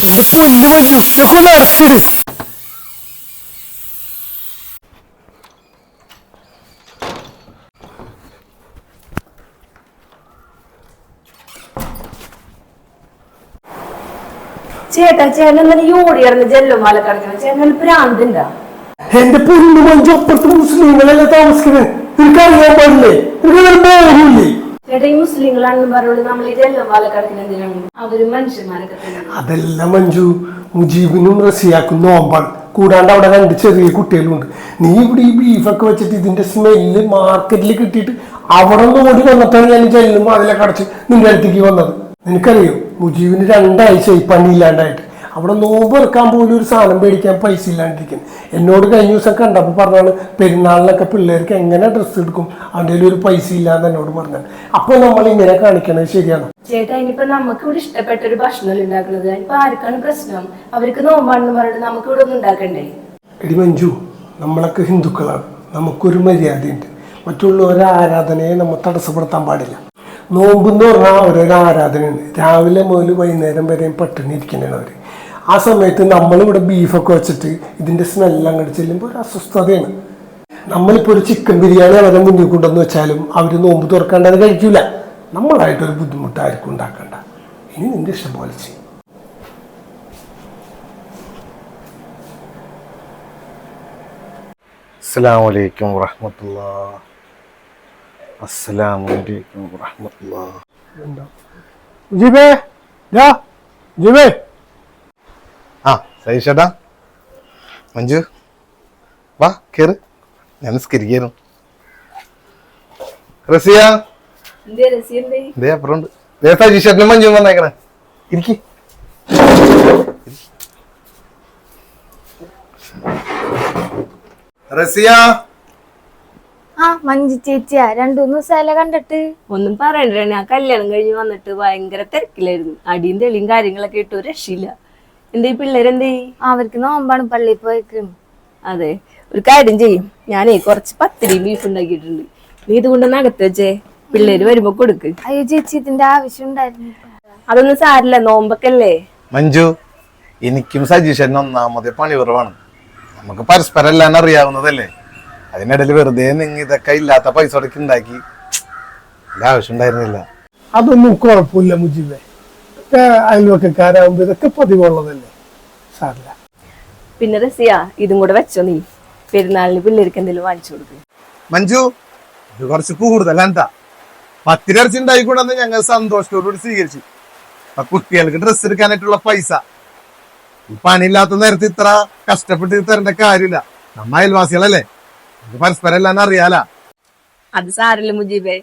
ഇതൊക്കെ ഒന്ന് അടച്ചിട് ചേട്ടാ ചേട്ടൻ ഇന്നലെ ജെല്ലും മാല കിടക്കണം ചേട്ടൻ പ്രാന്തിന്റെ എന്റെ പൊന്നു മഞ്ജു അപ്പുറത്ത് മുസ്ലിങ്ങളല്ലേ താമസിക്കുന്നത് നിനക്കറിയാൻ പാടില്ലേ? അവർ അതെല്ലാം മഞ്ജു മുജീബിനും റസിയാക്കും നോമ്പാണ്. കൂടാണ്ട് അവിടെ രണ്ട് ചെറിയ കുട്ടികളുണ്ട്. നീ ഇവിടെ ഈ ബീഫൊക്കെ വെച്ചിട്ട് ഇതിന്റെ സ്മെല്ല് മാർക്കറ്റിൽ കിട്ടിയിട്ട് അവിടെ നിന്ന് ഓടി വന്നിട്ടാണ് ഞാൻ ചെല്ലുമ്പോൾ അതിലൊക്കെ അടച്ച് നിന്റെ അടുത്തേക്ക് വന്നത്. നിനക്കറിയോ മുജീബിന് രണ്ടാഴ്ചയായി പണിയില്ലാണ്ടായിട്ട് അവിടെ നോമ്പ് ഇറക്കാൻ പോലും ഒരു സാധനം മേടിക്കാൻ പൈസ ഇല്ലാണ്ടിരിക്കും എന്നോട് കഴിഞ്ഞ ദിവസം കണ്ടപ്പോൾ പറഞ്ഞാണ് പെരുന്നാളിനൊക്കെ പിള്ളേർക്ക് എങ്ങനെ ഡ്രസ്സ് എടുക്കും? അവന്റെ ഒരു പൈസ ഇല്ലാന്ന് എന്നോട് പറഞ്ഞത്. അപ്പോൾ നമ്മൾ ഇങ്ങനെ കാണിക്കണത് ശരിയാണ്? ചേട്ടാ ഇനിയിപ്പോ നമുക്ക് ഇവിടെ ഇഷ്ടപ്പെട്ട ഒരു ഭക്ഷണം ഉണ്ടാക്കുന്നത് ഇപ്പൊ ആർക്കാണ് പ്രശ്നം? അവർക്ക് നോമ്പാണെന്ന് പറഞ്ഞിട്ട് നമുക്ക് ഇവിടെ ഒന്നും ഉണ്ടാക്കണ്ടേ? എടി മഞ്ജു നമ്മളൊക്കെ ഹിന്ദുക്കളാണ്. നമുക്കൊരു മര്യാദയുണ്ട്. മറ്റുള്ളവരെ ആരാധനയെ നമ്മൾ തടസ്സപ്പെടുത്താൻ പാടില്ല. നോമ്പെന്ന് പറഞ്ഞാൽ അവരൊരു ആരാധനയാണ്. രാവിലെ മുതൽ വൈകുന്നേരം വരെയും പട്ടിണി ഇരിക്കുന്നതാണ് അവർ ആ സമയത്ത് നമ്മളിവിടെ ബീഫൊക്കെ വെച്ചിട്ട് ഇതിന്റെ സ്മെല്ലാം അങ്ങോട്ട് ചെല്ലുമ്പോൾ ഒരു അസ്വസ്ഥതയാണ്. നമ്മളിപ്പോൾ ഒരു ചിക്കൻ ബിരിയാണി അവരെ മുന്നിൽ കൊണ്ടുവന്ന് വെച്ചാലും അവർ നോമ്പ് തുറക്കാണ്ട് അത് കഴിക്കില്ല നമ്മളായിട്ടൊരു ബുദ്ധിമുട്ടായിരിക്കും ഉണ്ടാക്കണ്ട. ഇനി നിന്റെ ഇഷ്ടം പോലെ ചെയ്യും. അസ്സാം വലൈക്കും വറഹമത്തുള്ള അസ്സാം വലൈക്കും വറഹമത്തുള്ള ജിബേ ജിബേ. സതീഷേട്ടാ മഞ്ജു വാ കേറ്. ഞാൻ നിസ്കരിക്കായിരുന്നു. റസിയ? ഇതേ അപ്പുറമുണ്ട്. ദേ സതീഷേട്ടനും മഞ്ജു വന്നേക്കണേ. ഇരിക്കി. റസിയ? ആ മഞ്ജു ചേച്ചിയാ. രണ്ടു മൂന്ന് ദിവസമല്ലേ കണ്ടിട്ട്. ഒന്നും പറയണ്ട ഞാൻ കല്യാണം കഴിഞ്ഞ് വന്നിട്ട് ഭയങ്കര തിരക്കിലായിരുന്നു. അടിയും തെളിയും കാര്യങ്ങളൊക്കെ ഇട്ടു രക്ഷയില്ല. എന്തേ പിള്ളേരെന്തേ? അവർക്ക് നോമ്പാണ് പള്ളിയിൽ പോയിക്കും. അതെ ഒരു കാര്യം ചെയ്യും. ഞാനേ കുറച്ച് പത്തിരി ബീഫ് ഉണ്ടാക്കിയിട്ടുണ്ട്. നീ ഇത് കൊണ്ടൊന്ന് അകത്ത് വെച്ചേ. പിള്ളേര് വരുമ്പോ കൊടുക്ക്. അയ്യോ ചേച്ചി ഇതിന്റെ ആവശ്യം ഉണ്ടായിരുന്നു അതൊന്നും സാരില്ല നോമ്പക്കല്ലേ മഞ്ജു എനിക്കും സജീഷനും ഒന്നാമത് പണി കുറവാണ്. നമുക്ക് പരസ്പരം എല്ലാം അറിയാവുന്നതല്ലേ? അതിനിടയിൽ വെറുതെ നിങ്ങ ഇതൊക്കെ ഇല്ലാത്ത പൈസ ഉണ്ടാക്കി. ആവശ്യം ഉണ്ടായിരുന്നില്ല അതൊന്നും കുഴപ്പമില്ല മുജിബെ. ഒക്കെ അയൽവക്കക്കാരാകുമ്പോ ഇതൊക്കെ പതിവുള്ളതല്ലേ? സാറില്ല. പിന്നെ റസിയ ഇതും കൂടെ വെച്ചോ നീ. പെരുന്നാളിന് പിള്ളേർക്ക് എന്തെങ്കിലും വാങ്ങിച്ചു കൊടുക്കും. മഞ്ജു ഇത് കുറച്ച് കൂടുതലാണ് എന്താ പത്തിരച്ച് ഉണ്ടായിക്കൊണ്ടെന്ന് ഞങ്ങൾ സന്തോഷത്തോടുകൂടി സ്വീകരിച്ചു. ആ കുട്ടികൾക്ക് ഡ്രസ്സ് എടുക്കാനായിട്ടുള്ള പൈസ. ഈ പണിയില്ലാത്ത നേരത്തെ ഇത്ര കഷ്ടപ്പെട്ട് തരേണ്ട കാര്യമില്ല. നമ്മ അയൽവാസികളല്ലേ? പരസ്പരം എല്ലാം അറിയാലാ. അത് സാരല്ല മുജീബേ.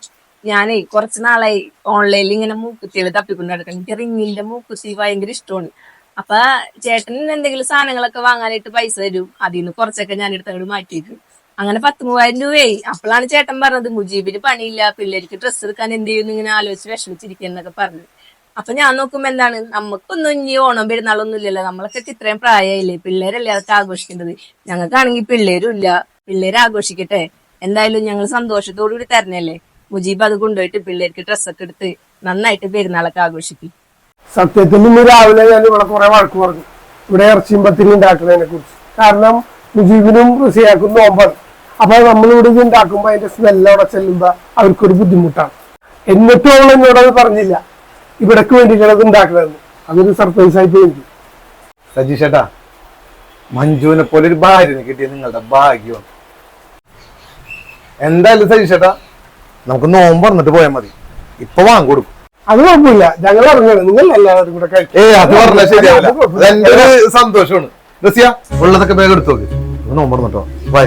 ഞാനേ കുറച്ച് നാളായി ഓൺലൈനിൽ ഇങ്ങനെ മൂക്കുത്തികൾ തപ്പിക്കൊണ്ട് നടക്കണം എനിക്ക് റിങ്ങിന്റെ മൂക്കുത്തി ഭയങ്കര ഇഷ്ടമാണ്. അപ്പൊ ചേട്ടൻ എന്തെങ്കിലും സാധനങ്ങളൊക്കെ വാങ്ങാനായിട്ട് പൈസ തരും. അതിൽ നിന്ന് കുറച്ചൊക്കെ ഞാൻ എടുത്തങ്ങോട് മാറ്റിയിട്ട്. അങ്ങനെ പത്ത് മൂവായിരം രൂപയായി. അപ്പോഴാണ് ചേട്ടൻ പറഞ്ഞത് മുജീബിന് പണിയില്ല പിള്ളേർക്ക് ഡ്രസ്സ് എടുക്കാൻ എന്ത് ചെയ്യുന്നു ഇങ്ങനെ ആലോചിച്ച് വിഷമിച്ചിരിക്കുന്നൊക്കെ പറഞ്ഞു അപ്പൊ ഞാൻ നോക്കുമ്പോ എന്താണ്? നമുക്കൊന്നും ഇനി ഓണം പെരുന്നാളൊന്നും ഇല്ലല്ലോ. നമ്മളൊക്കെ ഇത്രയും പ്രായമായില്ലേ? പിള്ളേരല്ലേ അതൊക്കെ ആഘോഷിക്കേണ്ടത്. ഞങ്ങൾക്കാണെങ്കിൽ പിള്ളേരും ഇല്ല. പിള്ളേരാഘോഷിക്കട്ടെ എന്തായാലും ഞങ്ങൾ സന്തോഷത്തോടു കൂടി തരണല്ലേ? മുജീബ് അത് കൊണ്ടുപോയിട്ട് പിള്ളേർക്ക് ഡ്രസ്സൊക്കെ എടുത്ത് നന്നായിട്ട് പെരുന്നാളൊക്കെ ആഘോഷിക്കും. സത്യത്തിൽ ഇന്ന് രാവിലെ ഞാൻ ഇവിടെ കുറെ വഴക്ക് പറഞ്ഞു. ഇവിടെ ഇറച്ചിയും പത്തിരി ഉണ്ടാക്കുന്നതിനെ കുറിച്ച്. കാരണം മുജീബിനും റുസിയാക്കും നോമ്പാണ്. അപ്പൊ നമ്മളിവിടെ ഇത് ഉണ്ടാക്കുമ്പോ അതിന്റെ സ്മെല്ല് അവിടെ ചെല്ലുമ്പോ അവർക്കൊരു ബുദ്ധിമുട്ടാണ്. എന്നിട്ടും അവൾ എന്നോടത് പറഞ്ഞില്ല. ഇവിടേക്ക് വേണ്ടിയിട്ടാണ് അത് ഉണ്ടാക്കണമെന്ന് അതൊരു സർപ്രൈസ് ആയിട്ട് എനിക്ക് സജീഷേട്ടാ മഞ്ജുവിനെ പോലെ ഒരു ഭാര്യനെ കിട്ടിയ നിങ്ങളുടെ ഭാഗ്യമാണ്. എന്തായാലും സജീഷേട്ടാ നമുക്ക് നോമ്പ് പറഞ്ഞിട്ട് പോയാൽ മതി. ഇപ്പൊ വാങ്ങിക്കൊടുക്കും അത് കുഴപ്പമില്ല. ഞങ്ങൾ ഇറങ്ങണം നിങ്ങൾ എല്ലാവരും കൂടെ കഴിക്കും ഏ അത് പറഞ്ഞാൽ ശരിയാവില്ല. അത് അതെന്റെ ഒരു സന്തോഷമാണ്. റസിയ ഉള്ളതൊക്കെ വേഗം എടുത്തു നോക്ക്. നോമ്പ് വന്നിട്ടോ ബൈ.